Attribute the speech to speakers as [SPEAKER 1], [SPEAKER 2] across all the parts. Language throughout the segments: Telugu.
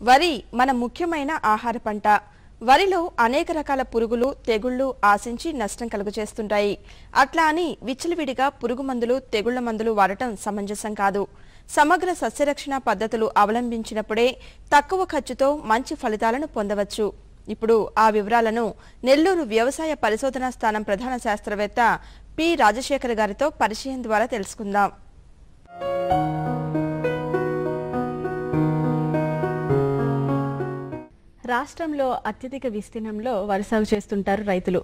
[SPEAKER 1] వరి మన ముఖ్యమైన ఆహార పంట. వరిలో అనేక రకాల పురుగులు తెగుళ్ళు ఆశించి నష్టం కలుగజేస్తుంటాయి. అట్లా అని విచ్చలవిడిగా పురుగు మందులు తెగుళ్ళ మందులు వాడటం సమంజసం కాదు. సమగ్ర సస్యరక్షణ పద్ధతులు అవలంబించినప్పుడే తక్కువ ఖర్చుతో మంచి ఫలితాలను పొందవచ్చు. ఇప్పుడు ఆ వివరాలను నెల్లూరు వ్యవసాయ పరిశోధనా స్థానం ప్రధాన శాస్త్రవేత్త పి. రాజశేఖర్ గారితో పరిచయం ద్వారా తెలుసుకుందాం.
[SPEAKER 2] రాష్ట్రంలో అత్యధిక విస్తీర్ణంలో వరి సాగు చేస్తుంటారు రైతులు.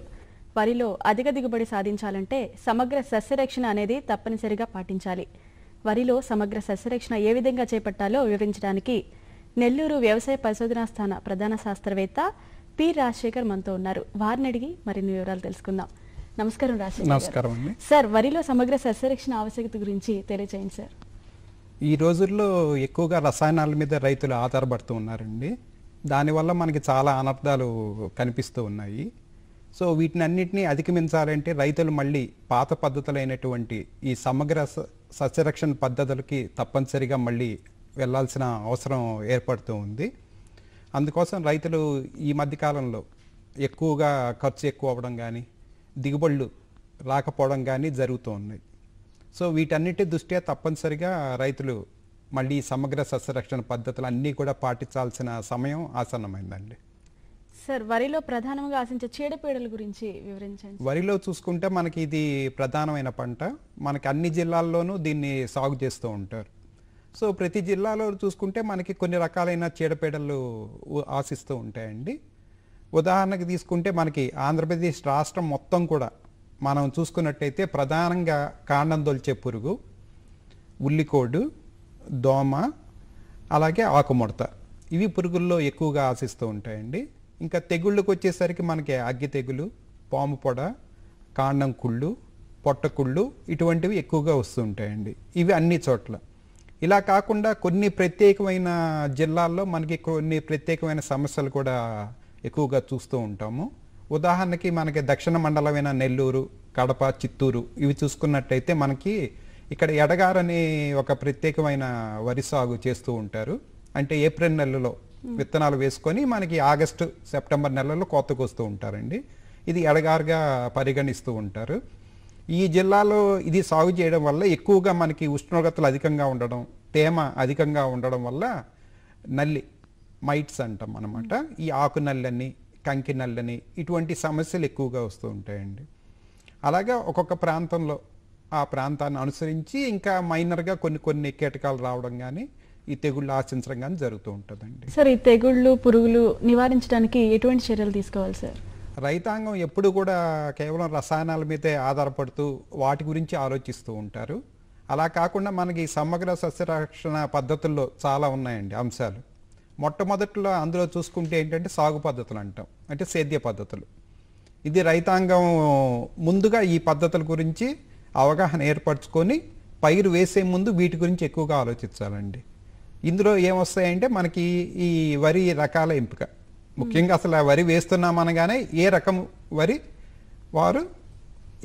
[SPEAKER 2] వరిలో అధిక దిగుబడి సాధించాలంటే సమగ్ర సస్యరక్షణ అనేది తప్పనిసరిగా పాటించాలి. వరిలో సమగ్ర సస్యరక్షణ ఏ విధంగా చేపట్టాలో వివరించడానికి నెల్లూరు వ్యవసాయ పరిశోధనా స్థాన ప్రధాన శాస్త్రవేత్త పి. రాజశేఖర్ మనతో ఉన్నారు. వారిని అడిగి మరిన్ని వివరాలు తెలుసుకుందాం. నమస్కారం రాజశేఖర్.
[SPEAKER 3] నమస్కారం అండి.
[SPEAKER 2] సార్ వరిలో సమగ్ర సస్యరక్షణ ఆవశ్యకత గురించి తెలియజేయండి సార్.
[SPEAKER 3] ఈ రోజుల్లో ఎక్కువగా రసాయనాల మీద రైతులు ఆధారపడుతూ ఉన్నారండి. దానివల్ల మనకి చాలా అనర్థాలు కనిపిస్తూ ఉన్నాయి. సో వీటిని అన్నింటినీ అధిగమించాలంటే రైతులు మళ్ళీ పాత పద్ధతులైనటువంటి ఈ సమగ్ర స- సస్యరక్షణ పద్ధతులకి తప్పనిసరిగా మళ్ళీ వెళ్ళాల్సిన అవసరం ఏర్పడుతూ ఉంది. అందుకోసం రైతులు ఈ మధ్యకాలంలో ఎక్కువగా ఖర్చు ఎక్కువ అవ్వడం కానీ దిగుబడులు రాకపోవడం కానీ జరుగుతూ ఉన్నాయి. సో వీటన్నిటి దృష్ట్యా తప్పనిసరిగా రైతులు మళ్ళీ సమగ్ర సస్యరక్షణ పద్ధతులు అన్నీ కూడా పాటించాల్సిన సమయం ఆసన్నమైందండి.
[SPEAKER 2] సార్ వరిలో ప్రధానంగా ఆశించే చీడపీడల గురించి వివరించండి
[SPEAKER 3] వరిలో చూసుకుంటే మనకి ఇది ప్రధానమైన పంట. మనకి అన్ని జిల్లాల్లోనూ దీన్ని సాగు చేస్తూ ఉంటారు. సో ప్రతి జిల్లాలో చూసుకుంటే మనకి కొన్ని రకాలైన చీడపీడలు ఆశిస్తూ ఉంటాయండి. ఉదాహరణకి తీసుకుంటే మనకి ఆంధ్రప్రదేశ్ రాష్ట్రం మొత్తం కూడా మనం చూసుకున్నట్టయితే ప్రధానంగా కాండం దొల్చే పురుగు ఉల్లికోడు దోమ అలాగే ఆకుముడత. ఇవి పురుగుల్లో ఎక్కువగా ఆశిస్తూ ఉంటాయండి. ఇంకా తెగుళ్ళకు వచ్చేసరికి మనకి అగ్గి తెగులు పాము పొడ కాండం కుళ్ళు పొట్టకుళ్ళు ఇటువంటివి ఎక్కువగా వస్తూ ఉంటాయండి. ఇవి అన్ని చోట్ల. ఇలా కాకుండా కొన్ని ప్రత్యేకమైన జిల్లాల్లో మనకి కొన్ని ప్రత్యేకమైన సమస్యలు కూడా ఎక్కువగా చూస్తూ ఉంటాము. ఉదాహరణకి మనకి దక్షిణ మండలమైన నెల్లూరు కడప చిత్తూరు ఇవి చూసుకున్నట్టయితే మనకి ఇక్కడ ఎడగారని ఒక ప్రత్యేకమైన వరి సాగు చేస్తూ ఉంటారు. అంటే ఏప్రిల్ నెలలో విత్తనాలు వేసుకొని మనకి ఆగస్టు సెప్టెంబర్ నెలలో కోతకు వస్తూ ఉంటారండి. ఇది ఎడగారుగా పరిగణిస్తూ ఉంటారు. ఈ జిల్లాలో ఇది సాగు చేయడం వల్ల ఎక్కువగా మనకి ఉష్ణోగ్రతలు అధికంగా ఉండడం తేమ అధికంగా ఉండడం వల్ల నల్లి మైట్స్ అంటాం అనమాట ఈ ఆకు నల్లని కంకి నల్లని ఇటువంటి సమస్యలు ఎక్కువగా వస్తూ ఉంటాయండి. అలాగా ఒక్కొక్క ప్రాంతంలో ఆ ప్రాంతాన్ని అనుసరించి ఇంకా మైనర్గా కొన్ని కొన్ని కీటకాలు రావడం కానీ ఈ తెగుళ్ళు ఆశించడం కానీ జరుగుతూ ఉంటుందండి.
[SPEAKER 2] సార్ ఈ తెగుళ్ళు పురుగులు నివారించడానికి ఎటువంటి చర్యలు తీసుకోవాలి సార్?
[SPEAKER 3] రైతాంగం ఎప్పుడు కూడా కేవలం రసాయనాల మీదే ఆధారపడుతూ వాటి గురించి ఆలోచిస్తూ ఉంటారు. అలా కాకుండా మనకి సమగ్ర సస్యరక్షణ పద్ధతుల్లో చాలా ఉన్నాయండి అంశాలు. మొట్టమొదట్లో అందులో చూసుకుంటే ఏంటంటే సాగు పద్ధతులు అంటాం అంటే సేద్య పద్ధతులు. ఇది రైతాంగం ముందుగా ఈ పద్ధతుల గురించి అవగాహన ఏర్పరచుకొని పైరు వేసే ముందు వీటి గురించి ఎక్కువగా ఆలోచించాలండి. ఇందులో ఏమొస్తాయంటే మనకి ఈ వరి రకాల ఎంపిక. ముఖ్యంగా అసలు ఆ వరి వేస్తున్నాం అనగానే ఏ రకం వరి వారు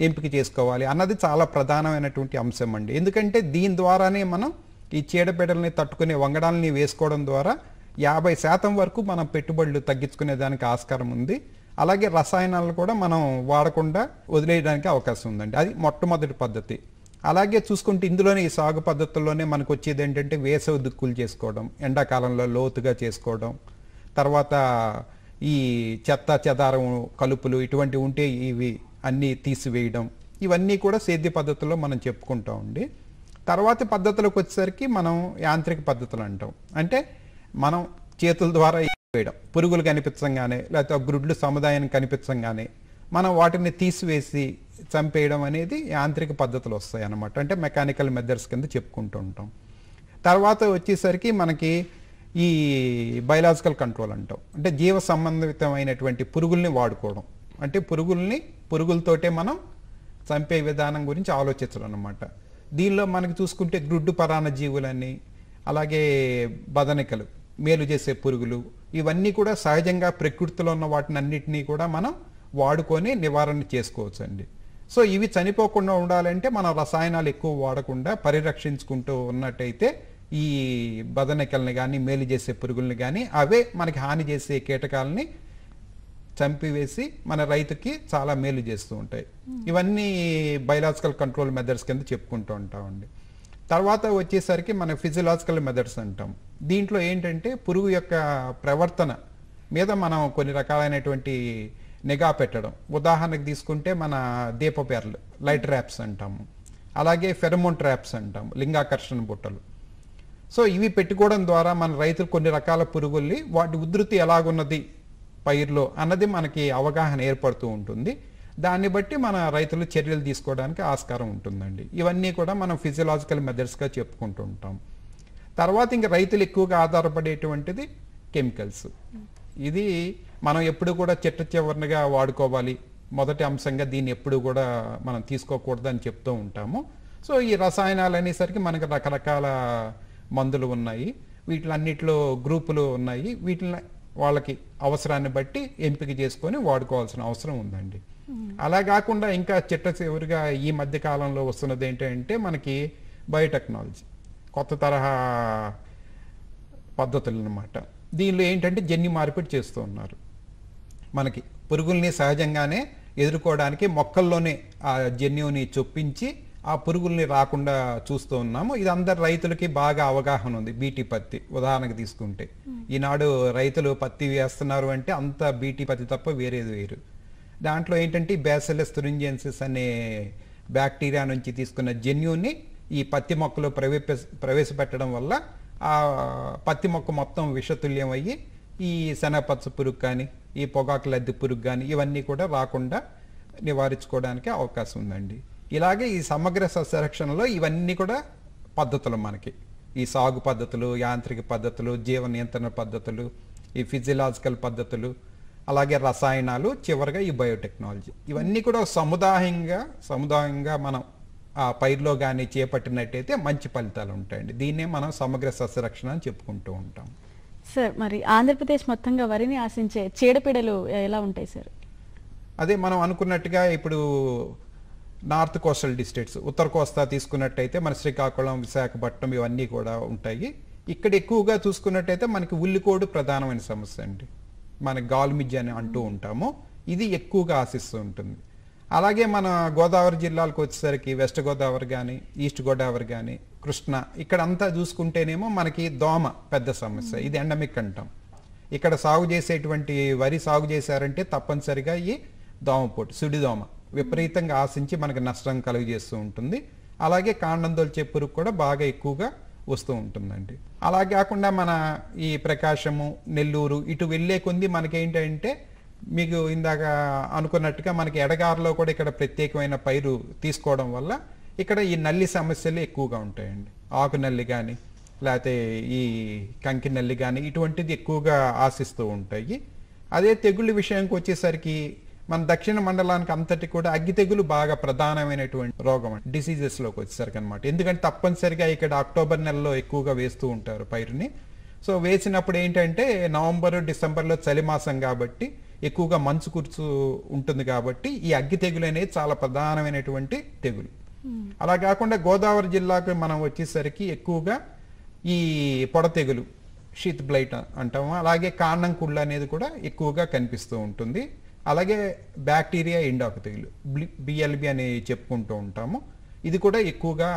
[SPEAKER 3] ఎంపిక చేసుకోవాలి అన్నది చాలా ప్రధానమైనటువంటి అంశం అండి. ఎందుకంటే దీని ద్వారానే మనం ఈ చీడపీడల్ని తట్టుకునే వంగడాలని వేసుకోవడం ద్వారా యాభై శాతం వరకు మనం పెట్టుబడులు తగ్గించుకునే దానికి ఆస్కారం ఉంది. అలాగే రసాయనాలు కూడా మనం వాడకుండా వదిలేయడానికి అవకాశం ఉందండి. అది మొట్టమొదటి పద్ధతి. అలాగే చూసుకుంటే ఇందులోనే ఈ సాగు పద్ధతుల్లోనే మనకు వచ్చేది ఏంటంటే వేసవి దుక్కులు చేసుకోవడం ఎండాకాలంలో లోతుగా చేసుకోవడం తర్వాత ఈ చెత్త చెదారం కలుపులు ఇటువంటివి ఉంటే ఇవి అన్నీ తీసివేయడం ఇవన్నీ కూడా సేద్య పద్ధతుల్లో మనం చెప్పుకుంటామండి తర్వాతి పద్ధతులకు వచ్చేసరికి మనం యాంత్రిక పద్ధతులు అంటాం. అంటే మనం చేతుల ద్వారా వేయడం పురుగులు కనిపించంగానే లేకపోతే గ్రుడ్లు సముదాయానికి కనిపించంగానే మనం వాటిని తీసివేసి చంపేయడం అనేది యాంత్రిక పద్ధతులు వస్తాయి అన్నమాట అంటే మెకానికల్ మెథడ్స్ కింద చెప్పుకుంటూ ఉంటాం. తర్వాత వచ్చేసరికి మనకి ఈ బయలాజికల్ కంట్రోల్ అంటాం. అంటే జీవ సంబంధితమైనటువంటి పురుగుల్ని వాడుకోవడం. అంటే పురుగుల్ని పురుగులతోటే మనం చంపే విధానం గురించి ఆలోచించడం అనమాట దీనిలో మనకి చూసుకుంటే గ్రుడ్డు పరాణ జీవులని అలాగే బదనికలు. మేలు చేసే పురుగులు ఇవన్నీ కూడా సహజంగా ప్రకృతిలో ఉన్న వాటిని అన్నిటినీ కూడా మనం వాడుకొని నివారణ చేసుకోవచ్చు అండి సో ఇవి చనిపోకుండా ఉండాలంటే మనం రసాయనాలు ఎక్కువ వాడకుండా పరిరక్షించుకుంటూ ఉన్నట్టయితే ఈ బదనికల్ని కానీ మేలు చేసే పురుగుల్ని కానీ అవే మనకి హాని చేసే కీటకాలని చంపివేసి మన రైతుకి చాలా మేలు చేస్తూ ఉంటాయి. ఇవన్నీ బయలాజికల్ కంట్రోల్ మెథడ్స్ కింద చెప్పుకుంటూ ఉంటామండి. తర్వాత వచ్చేసరికి మన ఫిజియలాజికల్ మెథడ్స్ అంటాం. దీంట్లో ఏంటంటే పురుగు యొక్క ప్రవర్తన మీద మనం కొన్ని రకాలైనటువంటి నిఘా పెట్టడం. ఉదాహరణకు తీసుకుంటే మన దీపపేర్లు లైట్ ట్రాప్స్ అంటాము. అలాగే ఫెరమోన్ ట్రాప్స్ అంటాం లింగాకర్షణ బుట్టలు. సో ఇవి పెట్టుకోవడం ద్వారా మన రైతులు కొన్ని రకాల పురుగుల్ని వాటి ఉధృతి ఎలాగున్నది పైర్లో అన్నది మనకి అవగాహన ఏర్పడుతూ ఉంటుంది. దాన్ని బట్టి మన రైతులు చర్యలు తీసుకోవడానికి ఆస్కారం ఉంటుందండి. ఇవన్నీ కూడా మనం ఫిజియలాజికల్ మెథడ్స్గా చెప్పుకుంటూ ఉంటాం. తర్వాత ఇంకా రైతులు ఎక్కువగా ఆధారపడేటువంటిది కెమికల్స్. ఇది మనం ఎప్పుడు కూడా చెట్ట చివరిగా వాడుకోవాలి. మొదటి అంశంగా దీన్ని ఎప్పుడు కూడా మనం తీసుకోకూడదు అని చెప్తూ ఉంటాము. సో ఈ రసాయనాలు అనేసరికి మనకు రకరకాల మందులు ఉన్నాయి. వీటిలన్నిటిలో గ్రూపులు ఉన్నాయి. వీటిని వాళ్ళకి అవసరాన్ని బట్టి ఎంపిక చేసుకొని వాడుకోవాల్సిన అవసరం ఉందండి. అలా కాకుండా ఇంకా చిట్ట చివరిగా ఈ మధ్య కాలంలో వస్తున్నది ఏంటంటే మనకి బయోటెక్నాలజీ. కొత్త తరహా పద్ధతులు అనమాట దీనిలో ఏంటంటే జన్యు మార్పిడి చేస్తూ ఉన్నారు. మనకి పురుగుల్ని సహజంగానే ఎదుర్కోవడానికి మొక్కల్లోనే ఆ జన్యుని చొప్పించి ఆ పురుగుల్ని రాకుండా చూస్తూ ఉన్నాము. ఇది అందరు రైతులకి బాగా అవగాహన ఉంది. బీటీ పత్తి ఉదాహరణకు తీసుకుంటే. ఈనాడు రైతులు పత్తి వేస్తున్నారు అంటే అంత బీటీ పత్తి తప్ప వేరేది వేరు. దాంట్లో ఏంటంటే బ్యాసిలస్ తురింజెన్సిస్ అనే బ్యాక్టీరియా నుంచి తీసుకున్న జన్యుని ఈ పత్తి మొక్కలు ప్రవేశ ప్రవేశపెట్టడం వల్ల ఆ పత్తి మొక్క మొత్తం విషతుల్యం అయ్యి ఈ శనగపచ్చ పురుగు కానీ ఈ పొగాకు లద్దె పురుగు కానీ ఇవన్నీ కూడా రాకుండా నివారించుకోవడానికి అవకాశం ఉందండి. ఇలాగే ఈ సమగ్ర సస్యరక్షణలో ఇవన్నీ కూడా పద్ధతులు మనకి. ఈ సాగు పద్ధతులు యాంత్రిక పద్ధతులు జీవ నియంత్రణ పద్ధతులు ఈ ఫిజియలాజికల్ పద్ధతులు అలాగే రసాయనాలు చివరిగా ఈ బయోటెక్నాలజీ. ఇవన్నీ కూడా సముదాయంగా సముదాయంగా మనం పైర్లో కానీ చేపట్టినట్టయితే మంచి ఫలితాలు ఉంటాయండి. దీన్నే మనం సమగ్ర సస్యరక్షణ అని చెప్పుకుంటూ ఉంటాం.
[SPEAKER 2] సార్ మరి ఆంధ్రప్రదేశ్ మొత్తంగా వరిని ఆశించే చీడపీడలు ఎలా ఉంటాయి సార్?
[SPEAKER 3] అదే మనం అనుకున్నట్టుగా ఇప్పుడు నార్త్ కోస్టల్ డిస్ట్రిక్ట్స్ ఉత్తర కోస్తా తీసుకున్నట్టయితే మన శ్రీకాకుళం విశాఖపట్నం ఇవన్నీ కూడా ఉంటాయి. ఇక్కడ ఎక్కువగా చూసుకున్నట్టయితే మనకి ఉల్లికోడు ప్రధానమైన సమస్య అండి. మన గాల్మిజ్ అని అంటూ ఉంటాము. ఇది ఎక్కువగా ఆశిస్తూ ఉంటుంది. అలాగే మన గోదావరి జిల్లాలకు వచ్చేసరికి వెస్ట్ గోదావరి కానీ ఈస్ట్ గోదావరి కానీ కృష్ణ ఇక్కడ అంతా చూసుకుంటేనేమో మనకి దోమ పెద్ద సమస్య. ఇది ఎండమిక్ అంటాం ఇక్కడ సాగు చేసేటువంటి వరి సాగు చేశారంటే తప్పనిసరిగా ఈ దోమపోటు సుడిదోమ విపరీతంగా ఆశించి మనకు నష్టం కలుగజేస్తూ ఉంటుంది. అలాగే కాండందొలిచే పురుగు కూడా బాగా ఎక్కువగా వస్తూ ఉంటుందండి. అలా కాకుండా మన ఈ ప్రకాశము నెల్లూరు ఇటు వెళ్ళే కొంది మనకేంటంటే మీకు ఇందాక అనుకున్నట్టుగా మనకి ఎడగారులో కూడా ఇక్కడ ప్రత్యేకమైన పైరు తీసుకోవడం వల్ల ఇక్కడ ఈ నల్లి సమస్యలు ఎక్కువగా ఉంటాయండి. ఆకు నల్లి కానీ లేకపోతే ఈ కంకి నల్లి కానీ ఇటువంటిది ఎక్కువగా ఆశిస్తూ ఉంటాయి. అదే తెగుళ్ళ విషయంకి వచ్చేసరికి మన దక్షిణ మండలానికి అంతటి కూడా అగ్గి తెగులు బాగా ప్రధానమైనటువంటి రోగం అండి. డిసీజెస్లోకి వచ్చేసరికి అనమాట ఎందుకంటే తప్పనిసరిగా ఇక్కడ అక్టోబర్ నెలలో ఎక్కువగా వేస్తూ ఉంటారు పైరుని. సో వేసినప్పుడు ఏంటంటే నవంబర్ డిసెంబర్లో చలి మాసం కాబట్టి ఎక్కువగా మంచు కురుచు ఉంటుంది కాబట్టి ఈ అగ్గి తెగులు అనేది చాలా ప్రధానమైనటువంటి తెగులు. అలా కాకుండా గోదావరి జిల్లాకు మనం వచ్చేసరికి ఎక్కువగా ఈ పొడ తెగులు షీత్ బ్లైట్ అంటాము. అలాగే కాండం కుళ్ళు అనేది కూడా ఎక్కువగా కనిపిస్తూ ఉంటుంది. అలాగే బ్యాక్టీరియా ఎండాకు తెగులు బిఎల్బి అని చెప్పుకుంటూ ఉంటాము. ఇది కూడా ఎక్కువగా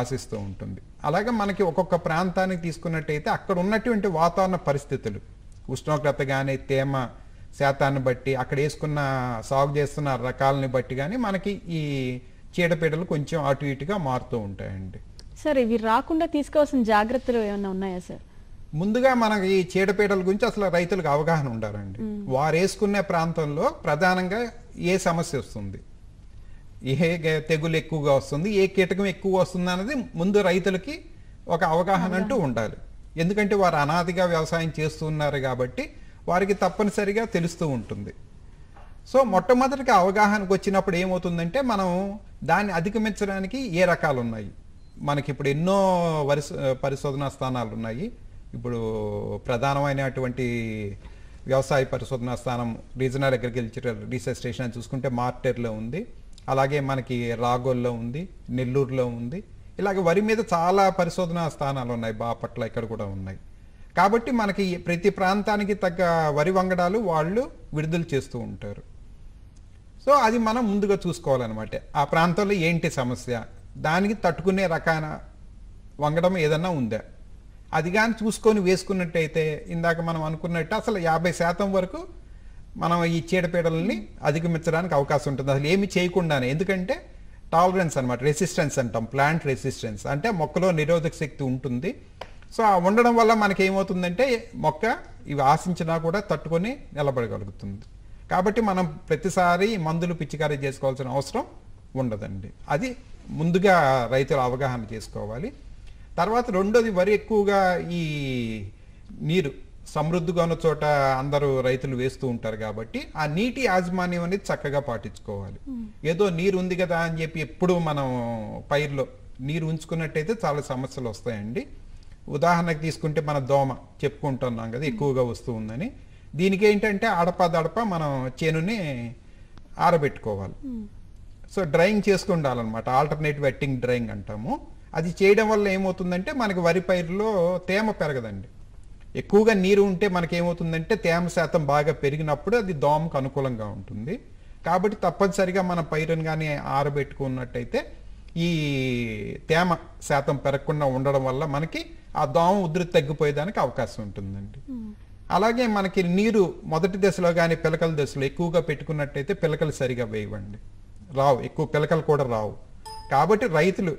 [SPEAKER 3] ఆశిస్తూ ఉంటుంది. అలాగే మనకి ఒక్కొక్క ప్రాంతానికి తీసుకున్నట్టయితే అక్కడ ఉన్నటువంటి వాతావరణ పరిస్థితులు ఉష్ణోగ్రత కానీ తేమ శాతాన్ని బట్టి అక్కడ వేసుకున్న సాగు చేస్తున్న రకాలని బట్టి కానీ మనకి ఈ చీడపీడలు కొంచెం అటు ఇటుగా మారుతూ ఉంటాయండి.
[SPEAKER 2] సార్ ఇవి రాకుండా తీసుకోవాల్సిన జాగ్రత్తలు ఏమైనా ఉన్నాయా సార్?
[SPEAKER 3] ముందుగా మనకి ఈ చీడపీడల గురించి అసలు రైతులకు అవగాహన ఉండాలండి. వారు వేసుకునే ప్రాంతంలో ప్రధానంగా ఏ సమస్య వస్తుంది? ఏ తెగులు ఎక్కువగా వస్తుంది? ఏ కీటకం ఎక్కువ వస్తుంది అన్నది ముందు రైతులకి ఒక అవగాహన అంటూ ఉండాలి. ఎందుకంటే వారు అనాదిగా వ్యవసాయం చేస్తున్నారు కాబట్టి వారికి తప్పనిసరిగా తెలుస్తూ ఉంటుంది. సో మొట్టమొదటిగా అవగాహనకు వచ్చినప్పుడు ఏమవుతుందంటే మనం దాన్ని అధిగమించడానికి ఏ రకాలు ఉన్నాయి మనకి ఇప్పుడు ఎన్నో వరిస పరిశోధనా స్థానాలు ఉన్నాయి ఇప్పుడు ప్రధానమైనటువంటి వ్యవసాయ పరిశోధనా స్థానం రీజనల్ అగ్రికల్చరల్ రీసెర్చ్ స్టేషన్ అని చూసుకుంటే మార్టెర్లో ఉంది. అలాగే మనకి రాగోల్లో ఉంది నెల్లూరులో ఉంది. ఇలాగే వరి మీద చాలా పరిశోధనా స్థానాలు ఉన్నాయి బాపట్ల ఇక్కడ కూడా ఉన్నాయి. కాబట్టి మనకి ప్రతి ప్రాంతానికి తగ్గ వరి వంగడాలు వాళ్ళు విడుదల చేస్తూ ఉంటారు. సో అది మనం ముందుగా చూసుకోవాలన్నమాట. ఆ ప్రాంతంలో ఏంటి సమస్య? దానికి తట్టుకునే రకాన వంగడం ఏదన్నా ఉందా? అది కానీ చూసుకొని వేసుకున్నట్టయితే ఇందాక మనం అనుకున్నట్టు అసలు యాభై శాతం వరకు మనం ఈ చీడపీడలని అధిగమించడానికి అవకాశం ఉంటుంది. అసలు ఏమి చేయకుండానే. ఎందుకంటే టాలరెన్స్ అనమాట రెసిస్టెన్స్ అంటాం. ప్లాంట్ రెసిస్టెన్స్ అంటే మొక్కలో నిరోధక శక్తి ఉంటుంది. సో ఆ ఉండడం వల్ల మనకి ఏమవుతుందంటే మొక్క ఇవి ఆశించినా కూడా తట్టుకొని నిలబడగలుగుతుంది. కాబట్టి మనం ప్రతిసారి మందులు పిచ్చికారీ చేసుకోవాల్సిన అవసరం ఉండదండి. అది ముందుగా రైతులు అవగాహన చేసుకోవాలి. తర్వాత రెండోది వరి ఎక్కువగా ఈ నీరు సమృద్ధిగా ఉన్న చోట అందరూ రైతులు వేస్తూ ఉంటారు కాబట్టి ఆ నీటి యాజమాన్యం అనేది చక్కగా పాటించుకోవాలి. ఏదో నీరు ఉంది కదా అని చెప్పి ఎప్పుడు మనం పైర్లో నీరు ఉంచుకున్నట్టయితే చాలా సమస్యలు వస్తాయండి. ఉదాహరణకు తీసుకుంటే మన దోమ చెప్పుకుంటున్నాం కదా ఎక్కువగా వస్తూ ఉందని. దీనికి ఏంటంటే అడప దడప మనం చేనుని ఆరబెట్టుకోవాలి. సో డ్రైయింగ్ చేసుకు ఉండాలన్నమాట ఆల్టర్నేట్ వెట్టింగ్ డ్రైయింగ్ అంటాము. అది చేయడం వల్ల ఏమవుతుందంటే మనకి వరి పైరులో తేమ పెరగదండి. ఎక్కువగా నీరు ఉంటే మనకేమవుతుందంటే తేమ శాతం బాగా పెరిగినప్పుడు అది దోమకు అనుకూలంగా ఉంటుంది. కాబట్టి తప్పనిసరిగా మన పైరుని కానీ ఆరబెట్టుకున్నట్టయితే ఈ తేమ శాతం పెరగకుండా ఉండడం వల్ల మనకి ఆ దోమ ఉధృతి తగ్గిపోయేదానికి అవకాశం ఉంటుందండి. అలాగే మనకి నీరు మొదటి దశలో కానీ పిలకల దశలో ఎక్కువగా పెట్టుకున్నట్టయితే పిలకలు సరిగా వేయవండి. రావు ఎక్కువ పిలకలు కూడా రావు. కాబట్టి రైతులు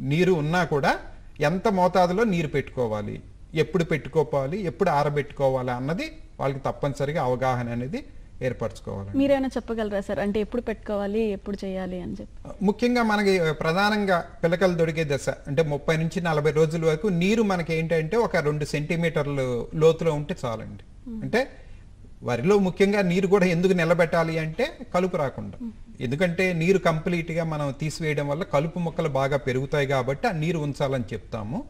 [SPEAKER 3] నీరు ఉన్నా కూడా ఎంత మోతాదులో నీరు పెట్టుకోవాలి? ఎప్పుడు పెట్టుకోవాలి? ఎప్పుడు ఆరబెట్టుకోవాలి? అన్నది వాళ్ళకి తప్పనిసరిగా అవగాహన అనేది ఏర్పరచుకోవాలి.
[SPEAKER 2] మీరేమైనా చెప్పగలరా సార్? అంటే ఎప్పుడు పెట్టుకోవాలి ఎప్పుడు చేయాలి అని చెప్పి.
[SPEAKER 3] ముఖ్యంగా మనకి ప్రధానంగా పిలకలు దొరికే దశ అంటే ముప్పై నుంచి నలభై రోజుల వరకు నీరు మనకి ఏంటంటే ఒక రెండు సెంటీమీటర్లు లోతులో ఉంటే చాలండి. అంటే వరిలో ముఖ్యంగా నీరు కూడా ఎందుకు నిలబెట్టాలి అంటే కలుపు రాకుండా. ఎందుకంటే నీరు కంప్లీట్గా మనం తీసివేయడం వల్ల కలుపు మొక్కలు బాగా పెరుగుతాయి కాబట్టి ఆ నీరు ఉంచాలని చెప్తాము.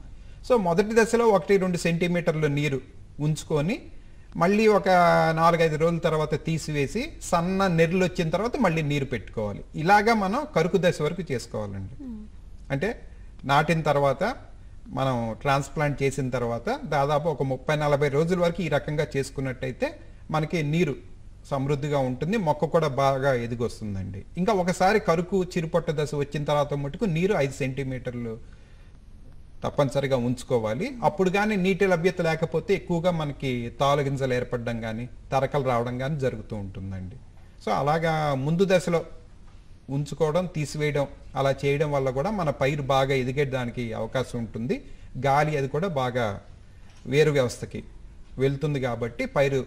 [SPEAKER 3] సో మొదటి దశలో ఒకటి రెండు సెంటీమీటర్లు నీరు ఉంచుకొని మళ్ళీ ఒక నాలుగైదు రోజుల తర్వాత తీసివేసి సన్న నెర్లు వచ్చిన తర్వాత మళ్ళీ నీరు పెట్టుకోవాలి. ఇలాగా మనం కరుకు దశ వరకు చేసుకోవాలండి. అంటే నాటిన తర్వాత మనం ట్రాన్స్ప్లాంట్ చేసిన తర్వాత దాదాపు ఒక ముప్పై నలభై రోజుల వరకు ఈ రకంగా చేసుకున్నట్టయితే మనకి నీరు సమృద్ధిగా ఉంటుంది. మొక్క కూడా బాగా ఎదిగొస్తుందండి. ఇంకా ఒకసారి కరుకు చిరుపట్ట దశ వచ్చిన తర్వాత మటుకు నీరు ఐదు సెంటీమీటర్లు తప్పనిసరిగా ఉంచుకోవాలి. అప్పుడు కానీ నీటి లభ్యత లేకపోతే ఎక్కువగా మనకి తాలు గింజలు ఏర్పడడం కానీ తరకలు రావడం కానీ జరుగుతూ ఉంటుందండి. సో అలాగా ముందు దశలో ఉంచుకోవడం తీసివేయడం అలా చేయడం వల్ల కూడా మన పైరు బాగా ఎదిగేదానికి అవకాశం ఉంటుంది. గాలి అది కూడా బాగా వేరు వ్యవస్థకి వెళ్తుంది కాబట్టి పైరు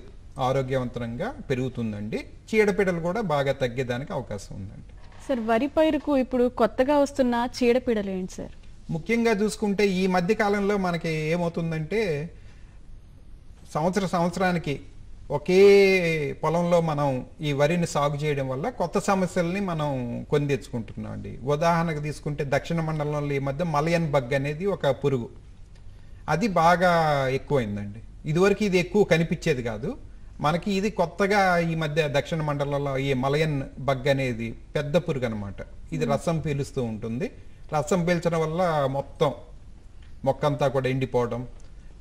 [SPEAKER 3] ఆరోగ్యవంతంగా పెరుగుతుందండి. చీడపీడలు కూడా బాగా తగ్గేదానికి అవకాశం ఉందండి.
[SPEAKER 2] సార్ వరి పైరుకు ఇప్పుడు కొత్తగా వస్తున్న చీడపీడలు ఏంటి సార్?
[SPEAKER 3] ముఖ్యంగా చూసుకుంటే ఈ మధ్య కాలంలో మనకి ఏమవుతుందంటే సంవత్సర సంవత్సరానికి ఒకే పొలంలో మనం ఈ వరిని సాగు చేయడం వల్ల కొత్త సమస్యల్ని మనం కొని తెచ్చుకుంటున్నాం అండి ఉదాహరణకు తీసుకుంటే దక్షిణ మండలంలో ఈ మధ్య మలయన్ బగ్ అనేది ఒక పురుగు. అది బాగా ఎక్కువైందండి. ఇదివరకు ఇది ఎక్కువ కనిపించేది కాదు. మనకి ఇది కొత్తగా ఈ మధ్య దక్షిణ మండలంలో ఈ మలయన్ బగ్ అనేది పెద్ద పురుగు అనమాట ఇది రసం పీలుస్తూ ఉంటుంది. రసం పీల్చడం వల్ల మొత్తం మొక్కంతా కూడా ఎండిపోవడం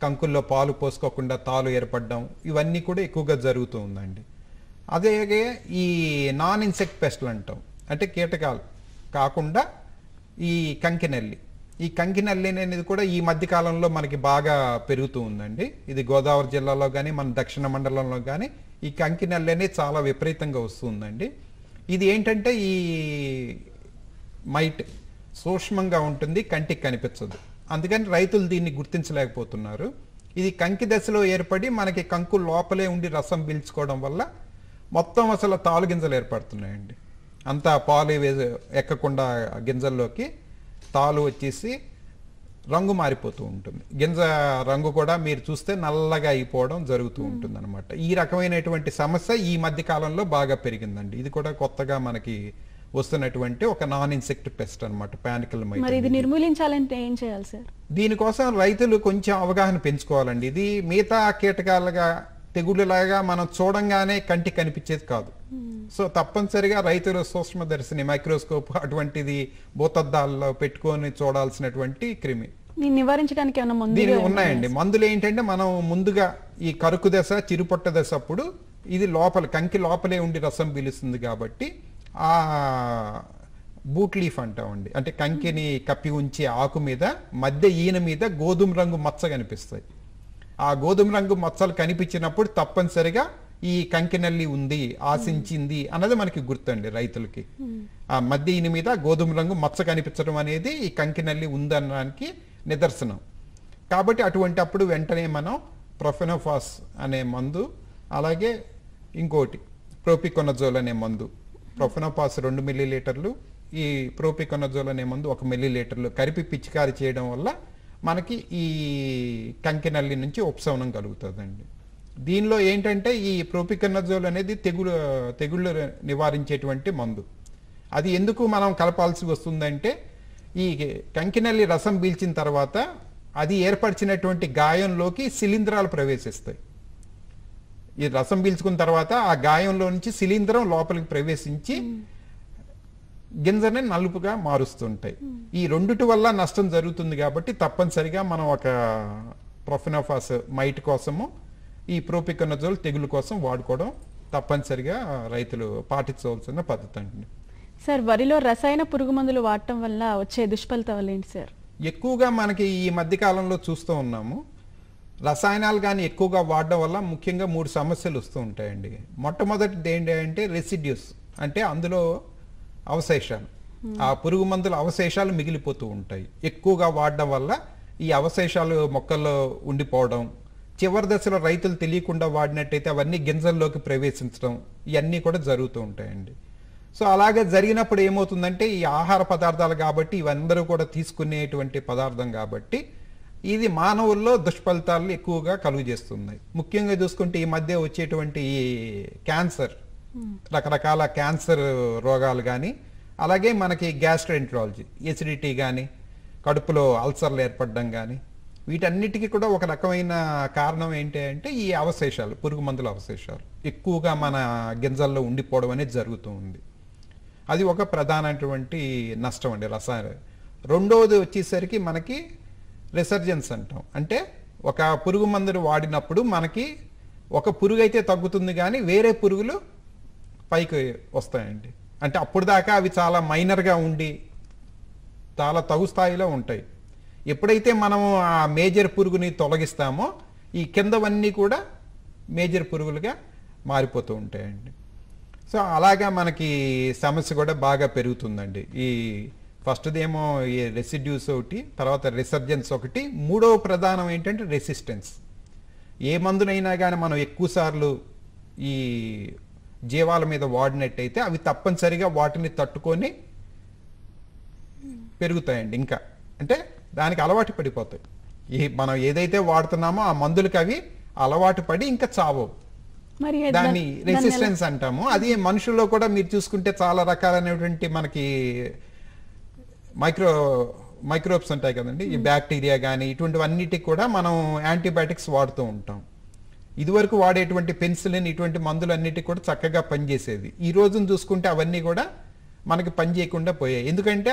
[SPEAKER 3] కంకుల్లో పాలు పోసుకోకుండా తాలు ఏర్పడడం ఇవన్నీ కూడా ఎక్కువగా జరుగుతూ ఉందండి. అదే ఈ నాన్ ఇన్సెక్ట్ పెస్ట్లు అంటాం. అంటే కీటకాలు కాకుండా ఈ కంకినల్లి. ఈ కంకినల్లి అనేది కూడా ఈ మధ్యకాలంలో మనకి బాగా పెరుగుతూ ఉందండి. ఇది గోదావరి జిల్లాలో కానీ మన దక్షిణ మండలంలో కానీ ఈ కంకినల్లి అనేది చాలా విపరీతంగా వస్తుందండి ఇది ఏంటంటే ఈ మైట్ సూక్ష్మంగా ఉంటుంది కంటికి కనిపించదు. అందుకని రైతులు దీన్ని గుర్తించలేకపోతున్నారు. ఇది కంకి దశలో ఏర్పడి మనకి కంకు లోపలే ఉండి రసం పీల్చుకోవడం వల్ల మొత్తం అసలు తాలు గింజలు ఏర్పడుతున్నాయండి. అంతా పాలు ఎక్కకుండా గింజల్లోకి తాలు వచ్చేసి రంగు మారిపోతూ ఉంటుంది. గింజ రంగు కూడా మీరు చూస్తే నల్లగా అయిపోవడం జరుగుతూ ఉంటుంది అనమాట ఈ రకమైనటువంటి సమస్య ఈ మధ్య కాలంలో బాగా పెరిగిందండి. ఇది కూడా కొత్తగా మనకి వస్తున్నటువంటి ఒక నాన్ ఇన్సెక్ట్ పెస్ట్ అనమాట పానికల్
[SPEAKER 2] మరి ఇది నిర్మూలించాలంటే ఏం చేయాలి సార్?
[SPEAKER 3] దీనికోసం రైతులు కొంచెం అవగాహన పెంచుకోవాలండి. ఇది మిగతా కీటకాలుగా తెగుళ్ళలాగా మనం చూడంగానే కంటికి కనిపించేది కాదు. సో తప్పనిసరిగా రైతులు సూక్ష్మదర్శిని మైక్రోస్కోప్ అటువంటిది భూతద్దాల్లో పెట్టుకొని చూడాల్సినటువంటి క్రిమి.
[SPEAKER 2] నివారించడానికి ఏమైనా
[SPEAKER 3] ఉన్నాయండి. మందులు ఏంటంటే మనం ముందుగా ఈ కరుకు దశ చిరుపొట్ట దశ అప్పుడు ఇది లోపల కంకి లోపలే ఉండి రసం పీలుస్తుంది కాబట్టి ఆ బూట్ లీఫ్ అంటామండి. అంటే కంకిని కప్పి ఉంచి ఆకు మీద మధ్య ఈన మీద గోధుమ రంగు మచ్చ కనిపిస్తాయి. ఆ గోధుమ రంగు మచ్చలు కనిపించినప్పుడు తప్పనిసరిగా ఈ కంకినల్లి ఉంది ఆశించింది అన్నది మనకి గుర్తండి రైతులకి. ఆ మధ్య ఈయన మీద గోధుమ రంగు మచ్చ కనిపించడం అనేది ఈ కంకినల్లి ఉందనడానికి నిదర్శనం. కాబట్టి అటువంటి అప్పుడు వెంటనే మనం ప్రొఫెనోఫాస్ అనే మందు అలాగే ఇంకోటి ప్రోపికొనజోల్ అనే మందు ప్రొఫెనోపాస్ రెండు మిల్లీలీటర్లు ఈ ప్రోపికొనజోల్ అనే మందు ఒక మిల్లీలీటర్లు కలిపి పిచికారి చేయడం వల్ల మనకి ఈ కంకినల్లి నుంచి ఉపశమనం కలుగుతుందండి. దీనిలో ఏంటంటే ఈ ప్రోపికన్నజోల్ అనేది తెగులు తెగుళ్ళు నివారించేటువంటి మందు. అది ఎందుకు మనం కలపాల్సి వస్తుందంటే ఈ కంకినల్లి రసం పీల్చిన తర్వాత అది ఏర్పరిచినటువంటి గాయంలోకి శిలీంధ్రాలు ప్రవేశిస్తాయి. ఈ రసం పీల్చుకున్న తర్వాత ఆ గాయంలో నుంచి శిలీంధ్రం లోపలికి ప్రవేశించి గింజని నలుపుగా మారుస్తుంటాయి. ఈ రెండిటి వల్ల నష్టం జరుగుతుంది కాబట్టి తప్పనిసరిగా మనం ఒక ప్రొఫెనోఫాస్ మైట్ కోసము ఈ ప్రోపికనజోల్ తెగులు కోసం వాడుకోవడం తప్పనిసరిగా రైతులు పాటించవలసిన పద్ధతి అండి.
[SPEAKER 2] సార్ వరిలో రసాయన పురుగు మందులు వాడటం వల్ల వచ్చే దుష్ఫలితాలు ఏంటి సార్?
[SPEAKER 3] ఎక్కువగా మనకి ఈ మధ్య కాలంలో చూస్తూ ఉన్నాము. రసాయనాలు కానీ ఎక్కువగా వాడడం వల్ల ముఖ్యంగా మూడు సమస్యలు వస్తూ ఉంటాయండి. మొట్టమొదటిది ఏంటి అంటే రెసిడ్యూస్ అంటే అందులో అవశేషాలు. ఆ పురుగు మందుల అవశేషాలు మిగిలిపోతూ ఉంటాయి. ఎక్కువగా వాడడం వల్ల ఈ అవశేషాలు మొక్కల్లో ఉండిపోవడం చివరి దశలో రైతులు తెలియకుండా వాడినట్టయితే అవన్నీ గింజల్లోకి ప్రవేశించడం ఇవన్నీ కూడా జరుగుతూ ఉంటాయండి. సో అలాగే జరిగినప్పుడు ఏమవుతుందంటే ఈ ఆహార పదార్థాలు కాబట్టి ఇవందరూ కూడా తీసుకునేటువంటి పదార్థం కాబట్టి ఇది మానవుల్లో దుష్ఫలితాలను ఎక్కువగా కలుగు చేస్తున్నాయి ముఖ్యంగా చూసుకుంటే ఈ మధ్య వచ్చేటువంటి ఈ క్యాన్సర్ రకరకాల క్యాన్సర్ రోగాలు కానీ అలాగే మనకి గ్యాస్ట్రెంట్రాలజీ ఎసిడిటీ కానీ కడుపులో అల్సర్లు ఏర్పడడం కానీ వీటన్నిటికీ కూడా ఒక రకమైన కారణం ఏంటి అంటే ఈ అవశేషాలు పురుగు మందుల అవశేషాలు. ఎక్కువగా మన గింజల్లో ఉండిపోవడం అనేది జరుగుతూ ఉంది. అది ఒక ప్రధానమైనటువంటి నష్టం అండి రసాయన. రెండవది వచ్చేసరికి మనకి రిసర్జెన్స్ అంటాం. అంటే ఒక పురుగు మందులు వాడినప్పుడు మనకి ఒక పురుగు అయితే తగ్గుతుంది కానీ వేరే పురుగులు పైకి వస్తాయండి. అంటే అప్పుడు దాకా అవి చాలా మైనర్గా ఉండి చాలా తగు స్థాయిలో ఉంటాయి. ఎప్పుడైతే మనం ఆ మేజర్ పురుగుని తొలగిస్తామో ఈ కిందవన్నీ కూడా మేజర్ పురుగులుగా మారిపోతూ ఉంటాయండి. సో అలాగా మనకి సమస్య కూడా బాగా పెరుగుతుందండి. ఈ ఫస్ట్ది ఏమో ఈ రెసిడ్యూస్ ఒకటి తర్వాత రిసర్జెన్స్ ఒకటి. మూడవ ప్రధానం ఏంటంటే రెసిస్టెన్స్. ఏ మందునైనా కానీ మనం ఎక్కువ సార్లు ఈ జీవాల మీద వాడినట్టయితే అవి తప్పనిసరిగా వాటిని తట్టుకొని పెరుగుతాయండి ఇంకా. అంటే దానికి అలవాటు పడిపోతాయి. ఈ మనం ఏదైతే వాడుతున్నామో ఆ మందులకి అవి అలవాటు పడి ఇంకా చావవు.
[SPEAKER 2] మరి
[SPEAKER 3] దాన్ని రెసిస్టెన్స్ అంటాము. అది మనుషుల్లో కూడా మీరు చూసుకుంటే చాలా రకాలైనటువంటి మనకి మైక్రో మైక్రోబ్స్ ఉంటాయి కదండి. ఈ బ్యాక్టీరియా కానీ ఇటువంటివన్నిటికి కూడా మనం యాంటీబయాటిక్స్ వాడుతూ ఉంటాం. ఇదివరకు వాడేటువంటి పెన్సిలిన్ ఇటువంటి మందులన్నిటికి కూడా చక్కగా పనిచేసేది ఈ రోజున చూసుకుంటే అవన్నీ కూడా మనకి పనిచేయకుండా పోయాయి. ఎందుకంటే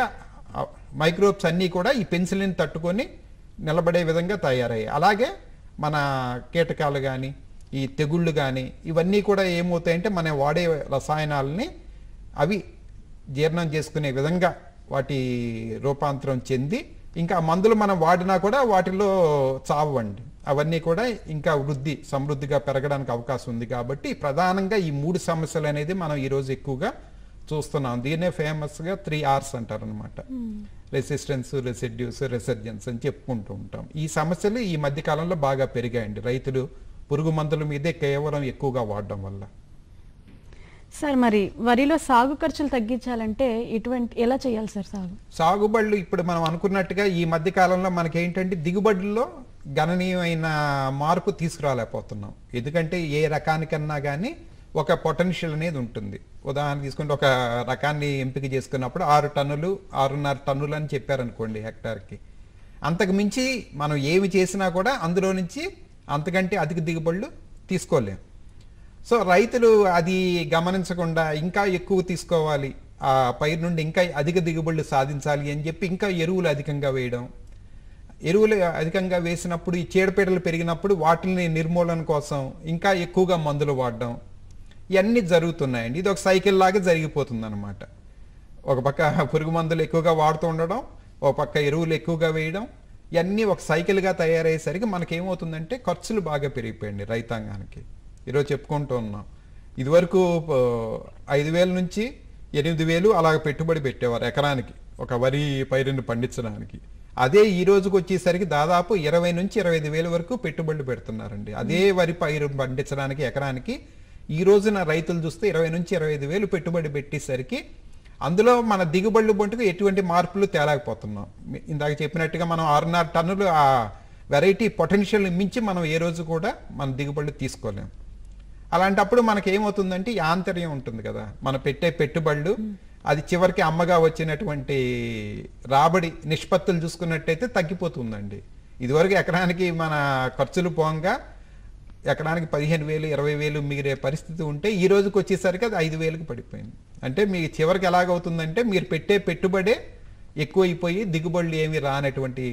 [SPEAKER 3] మైక్రోబ్స్ అన్నీ కూడా ఈ పెన్సిలిన్ తట్టుకొని నిలబడే విధంగా తయారయ్యాయి. అలాగే మన కీటకాలు కానీ ఈ తెగుళ్ళు కానీ ఇవన్నీ కూడా ఏమవుతాయంటే మనం వాడే రసాయనాలని అవి జీర్ణం చేసుకునే విధంగా వాటి రూపాంతరం చెంది ఇంకా మందులు మనం వాడినా కూడా వాటిలో చావండి. అవన్నీ కూడా ఇంకా వృద్ధి సమృద్ధిగా పెరగడానికి అవకాశం ఉంది కాబట్టి ప్రధానంగా ఈ మూడు సమస్యలు అనేది మనం ఈరోజు ఎక్కువగా చూస్తున్నాం. దీన్నే ఫేమస్గా త్రీ ఆర్స్ అంటారు అనమాట రెసిస్టెన్స్ రెసిడ్యూస్ రెసర్జెన్స్ అని చెప్పుకుంటూ ఉంటాం. ఈ సమస్యలు ఈ మధ్య కాలంలో బాగా పెరిగాయండి. రైతులు పురుగు మందుల మీదే కేవలం ఎక్కువగా వాడడం వల్ల.
[SPEAKER 2] సార్ మరి వరిలో సాగు ఖర్చులు తగ్గించాలంటే ఇటువంటి ఎలా చేయాలి సార్ సాగు?
[SPEAKER 3] సాగుబడులు ఇప్పుడు మనం అనుకున్నట్టుగా ఈ మధ్య కాలంలో మనకి ఏంటంటే దిగుబడుల్లో గణనీయమైన మార్పు తీసుకురాలేకపోతున్నాం. ఎందుకంటే ఏ రకానికన్నా కానీ ఒక పొటెన్షియల్ అనేది ఉంటుంది. ఉదాహరణ తీసుకుంటే ఒక రకాన్ని ఎంపిక చేసుకున్నప్పుడు ఆరు టన్నులు ఆరున్నర టన్నులు అని చెప్పారనుకోండి హెక్టార్కి. అంతకు మించి మనం ఏమి చేసినా కూడా అందులో నుంచి అంతకంటే అధిక దిగుబడులు తీసుకోలేం. సో రైతులు అది గమనించకుండా ఇంకా ఎక్కువ తీసుకోవాలి. ఆ పైరు నుండి ఇంకా అధిక దిగుబడులు సాధించాలి అని చెప్పి ఇంకా ఎరువులు అధికంగా వేయడం. ఎరువులు అధికంగా వేసినప్పుడు ఈ చీడపీడలు పెరిగినప్పుడు వాటిని నిర్మూలన కోసం ఇంకా ఎక్కువగా మందులు వాడడం. ఇవన్నీ జరుగుతున్నాయండి. ఇది ఒక సైకిల్ లాగా జరిగిపోతుంది అనమాట ఒక పక్క పురుగు మందులు ఎక్కువగా వాడుతూ ఉండడం ఒక పక్క ఎరువులు ఎక్కువగా వేయడం ఇవన్నీ ఒక సైకిల్గా తయారయ్యేసరికి మనకేమవుతుందంటే ఖర్చులు బాగా పెరిగిపోయండి రైతాంగానికి. ఈరోజు చెప్పుకుంటూ ఉన్నాం. ఇదివరకు ఐదు వేల నుంచి ఎనిమిది వేలు అలాగ పెట్టుబడి పెట్టేవారు ఎకరానికి ఒక వరి పైరుని పండించడానికి. అదే ఈ రోజుకి వచ్చేసరికి దాదాపు ఇరవై నుంచి ఇరవై ఐదు వేల వరకు పెట్టుబడులు పెడుతున్నారండి. అదే వరి పైరు పండించడానికి ఎకరానికి ఈ రోజున రైతులు చూస్తే ఇరవై నుంచి ఇరవై ఐదు వేలు పెట్టుబడి పెట్టేసరికి అందులో మన దిగుబడులు బొంటుకు ఎటువంటి మార్పులు తేలేకపోతున్నాం. ఇందాక చెప్పినట్టుగా మనం ఆరున్నర టన్నులు ఆ వెరైటీ పొటెన్షియల్ మించి మనం ఏ రోజు కూడా మన దిగుబడులు తీసుకోలేం. అలాంటప్పుడు మనకి ఏమవుతుందంటే ఆంతర్యం ఉంటుంది కదా. మనం పెట్టే పెట్టుబడులు అది చివరికి అమ్మగా వచ్చినటువంటి రాబడి నిష్పత్తులు చూసుకున్నట్టయితే తగ్గిపోతుందండి. ఇదివరకు ఎకరానికి మన ఖర్చులు పోగా ఎకరానికి పదిహేను వేలు ఇరవై వేలు మిగిలే పరిస్థితి ఉంటే ఈ రోజుకి వచ్చేసరికి అది ఐదు వేలకు పడిపోయింది. అంటే మీ చివరికి ఎలాగవుతుందంటే మీరు పెట్టే పెట్టుబడే ఎక్కువైపోయి దిగుబడులు ఏమి రానటువంటి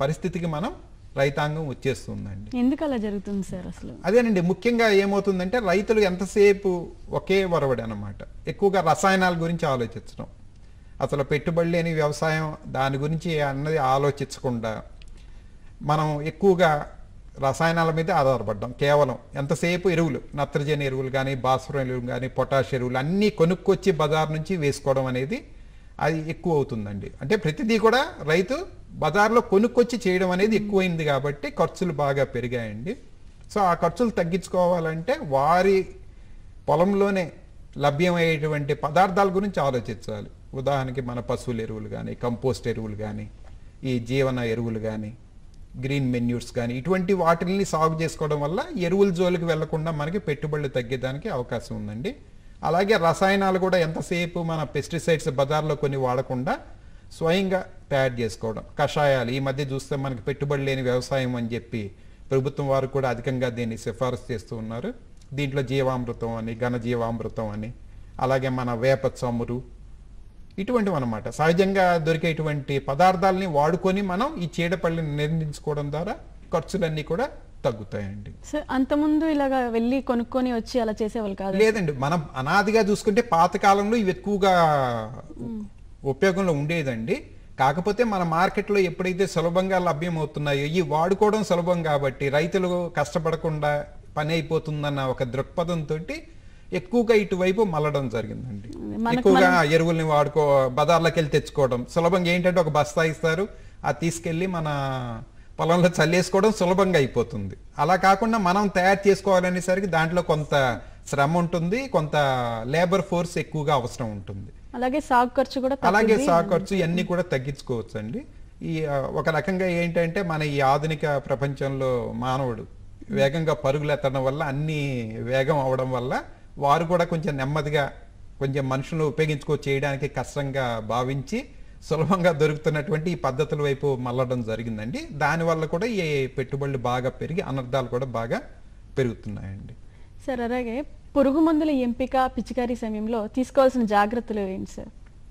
[SPEAKER 3] పరిస్థితికి మనం రైతాంగం వచ్చేస్తుందండి.
[SPEAKER 2] ఎందుకు అలా జరుగుతుంది సార్ అసలు?
[SPEAKER 3] అదేనండి ముఖ్యంగా ఏమవుతుందంటే రైతులు ఎంతసేపు ఒకే వరవడి అన్నమాట. ఎక్కువగా రసాయనాల గురించి ఆలోచించడం. అసలు పెట్టుబడి లేని వ్యవసాయం దాని గురించి అన్నది ఆలోచించకుండా మనం ఎక్కువగా రసాయనాల మీద ఆధారపడ్డాం. కేవలం ఎంతసేపు ఎరువులు నత్రజని ఎరువులు కానీ భాస్వరం ఎరువులు కానీ పొటాష్ ఎరువులు అన్నీ కొనుక్కొచ్చి బజార్ నుంచి వేసుకోవడం అనేది అది ఎక్కువ అవుతుందండి. అంటే ప్రతిదీ కూడా రైతు బజార్లో కొనుక్కొచ్చి చేయడం అనేది ఎక్కువైంది కాబట్టి ఖర్చులు బాగా పెరిగాయండి. సో ఆ ఖర్చులు తగ్గించుకోవాలంటే వారి పొలంలోనే లభ్యమయ్యేటువంటి పదార్థాల గురించి ఆలోచించాలి. ఉదాహరణకి మన పశువుల ఎరువులు కానీ కంపోస్ట్ ఎరువులు కానీ ఈ జీవన ఎరువులు కానీ గ్రీన్ మెన్యూర్స్ కానీ ఇటువంటి వాటిల్ని సాగు చేసుకోవడం వల్ల ఎరువుల జోలికి వెళ్ళకుండా మనకి పెట్టుబడులు తగ్గేదానికి అవకాశం ఉందండి. అలాగే రసాయనాలు కూడా ఎంతసేపు మన పెస్టిసైడ్స్ బజార్లో కొన్ని వాడకుండా స్వయంగా తయారు చేసుకోవడం. కషాయాలు ఈ మధ్య చూస్తే మనకి పెట్టుబడి లేని వ్యవసాయం అని చెప్పి ప్రభుత్వం వారు కూడా అధికంగా దీన్ని సిఫారసు చేస్తూ ఉన్నారు. దీంట్లో జీవామృతం అని ఘన జీవామృతం అని అలాగే మన వేప చమురు ఇటువంటివి అనమాట సహజంగా దొరికేటువంటి పదార్థాలని వాడుకొని మనం ఈ చీడపల్లిని నిర్మించుకోవడం ద్వారా ఖర్చులన్నీ కూడా తగ్గుతాయండి.
[SPEAKER 2] సార్ అంతకుముందు ఇలాగా వెళ్ళి కొనుక్కొని వచ్చి అలా చేసేవాళ్ళు కాదు.
[SPEAKER 3] లేదండి మనం అనాదిగా చూసుకుంటే పాతకాలంలో ఇవి ఎక్కువగా ఉపయోగంలో ఉండేదండి. కాకపోతే మన మార్కెట్లో ఎప్పుడైతే సులభంగా లభ్యమవుతున్నాయో ఈ వాడుకోవడం సులభం కాబట్టి రైతులు కష్టపడకుండా పని అయిపోతుందన్న ఒక దృక్పథంతో ఎక్కువగా ఇటువైపు మళ్ళడం జరిగిందండి. ఎక్కువగా ఎరువుల్ని వాడుకో బజార్లోకి వెళ్ళి తెచ్చుకోవడం. సులభంగా ఏంటంటే ఒక బస్తా ఇస్తారు అది తీసుకెళ్ళి మన పొలంలో చల్లేసుకోవడం సులభంగా అయిపోతుంది. అలా కాకుండా మనం తయారు చేసుకోవాలనేసరికి దాంట్లో కొంత శ్రమ ఉంటుంది కొంత లేబర్ ఫోర్స్ ఎక్కువగా అవసరం ఉంటుంది.
[SPEAKER 2] అలాగే సాగు ఖర్చు కూడా
[SPEAKER 3] అలాగే
[SPEAKER 2] తగ్గుద్ది.
[SPEAKER 3] సా ఖర్చు ఇవన్నీ కూడా తగ్గించుకోవచ్చు అండి ఈ ఒక రకంగా ఏంటంటే మన ఈ ఆధునిక ప్రపంచంలో మానవుడు వేగంగా పరుగులెత్తడం వల్ల అన్ని వేగం అవడం వల్ల వారు కూడా కొంచెం నెమ్మదిగా కొంచెం మనుషులు ఉపయోగించుకో చేయడానికి కష్టంగా భావించి సులభంగా దొరుకుతున్నటువంటి ఈ పద్ధతుల వైపు మళ్ళడం జరిగిందండి. దానివల్ల కూడా ఈ పెట్టుబడులు బాగా పెరిగి అనర్థాలు కూడా బాగా పెరుగుతున్నాయండి.
[SPEAKER 2] సార్ అలాగే పురుగు మందుల ఎంపిక పిచికారీ సమయంలో తీసుకోవాల్సిన జాగ్రత్తలు ఏంటి సార్?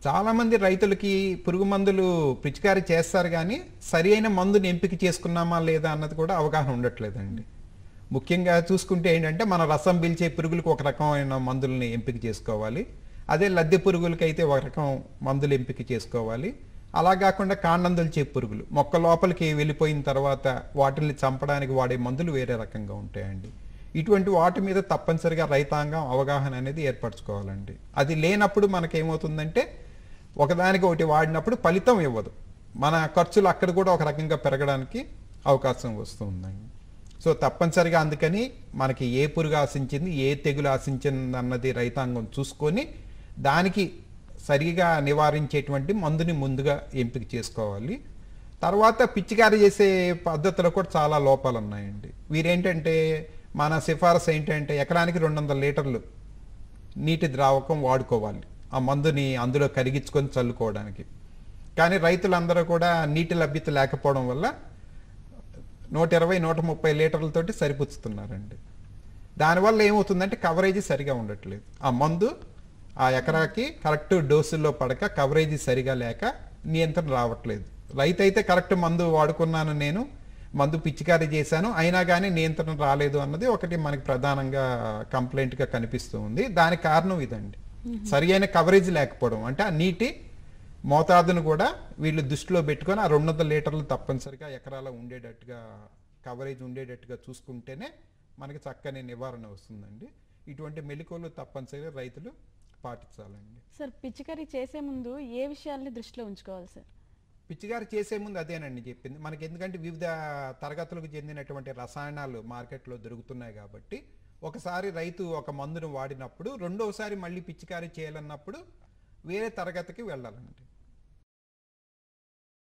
[SPEAKER 3] చాలా మంది రైతులకి పురుగు మందులు పిచికారీ చేస్తారు కానీ సరి అయిన మందుని ఎంపిక చేసుకున్నామా లేదా అన్నది కూడా అవగాహన ఉండట్లేదండి. ముఖ్యంగా చూసుకుంటే ఏంటంటే మన రసం పీల్చే పురుగులకు ఒక రకమైన మందుల్ని ఎంపిక చేసుకోవాలి. అదే లద్దె పురుగులకైతే ఒక రకం మందులు ఎంపిక చేసుకోవాలి. అలా కాకుండా కాండందులు పురుగులు. మొక్క లోపలికి వెళ్ళిపోయిన తర్వాత వాటిని చంపడానికి వాడే మందులు వేరే రకంగా ఉంటాయండి. ఇటువంటి వాటి మీద తప్పనిసరిగా రైతాంగం అవగాహన అనేది ఏర్పరచుకోవాలండి. అది లేనప్పుడు మనకేమవుతుందంటే ఒకదానికి ఒకటి వాడినప్పుడు ఫలితం ఇవ్వదు. మన ఖర్చులు అక్కడ కూడా ఒక రకంగా పెరగడానికి అవకాశం వస్తుందండి. సో తప్పనిసరిగా అందుకని మనకి ఏ పురుగు ఆశించింది ఏ తెగులు ఆశించింది అన్నది రైతాంగం చూసుకొని దానికి సరిగా నివారించేటువంటి మందుని ముందుగా ఎంపిక చేసుకోవాలి. తర్వాత పిచ్చికారి చేసే పద్ధతిలో కూడా చాలా లోపాలు ఉన్నాయండి వీరేంటంటే మన సిఫారసు ఏంటంటే ఎకరానికి రెండు వందల లీటర్లు నీటి ద్రావకం వాడుకోవాలి. ఆ మందుని అందులో కరిగించుకొని చల్లుకోవడానికి. కానీ రైతులందరూ కూడా నీటి లభ్యత లేకపోవడం వల్ల నూట ఇరవై నూట ముప్పై లీటర్లతోటి సరిపుచ్చుతున్నారండి. దానివల్ల ఏమవుతుందంటే కవరేజ్ సరిగా ఉండట్లేదు. ఆ మందు ఆ ఎకరాకి కరెక్ట్ డోసుల్లో పడక కవరేజ్ సరిగా లేక నియంత్రణ రావట్లేదు. రైతు అయితే కరెక్ట్ మందు వాడుకున్నాను నేను మందు పిచికారీ చేశాను అయినా కానీ నియంత్రణ రాలేదు అన్నది ఒకటి మనకి ప్రధానంగా కంప్లైంట్గా కనిపిస్తూ ఉంది. దానికి కారణం ఇదండి. సరి అయిన కవరేజ్ లేకపోవడం. అంటే ఆ నీటి మోతాదును కూడా వీళ్ళు దృష్టిలో పెట్టుకొని ఆ రెండు వందల లీటర్లు తప్పనిసరిగా ఎకరాల ఉండేటట్టుగా కవరేజ్ ఉండేటట్టుగా చూసుకుంటేనే మనకి చక్కని నివారణ వస్తుందండి. ఇటువంటి మెలకువలు తప్పనిసరిగా రైతులు పాటించాలండి.
[SPEAKER 2] సార్ పిచికారీ చేసే ముందు ఏ విషయాల్ని దృష్టిలో ఉంచుకోవాలి సార్
[SPEAKER 3] పిచ్చిగారు చేసే ముందు అదేనండి చెప్పింది. మనకి ఎందుకంటే వివిధ తరగతులకు చెందినటువంటి రసాయనాలు మార్కెట్లో దొరుకుతున్నాయి కాబట్టి ఒకసారి రైతు ఒక మందును వాడినప్పుడు రెండోసారి మళ్ళీ పిచికారీ చేయాలన్నప్పుడు వేరే తరగతికి వెళ్ళాలండి.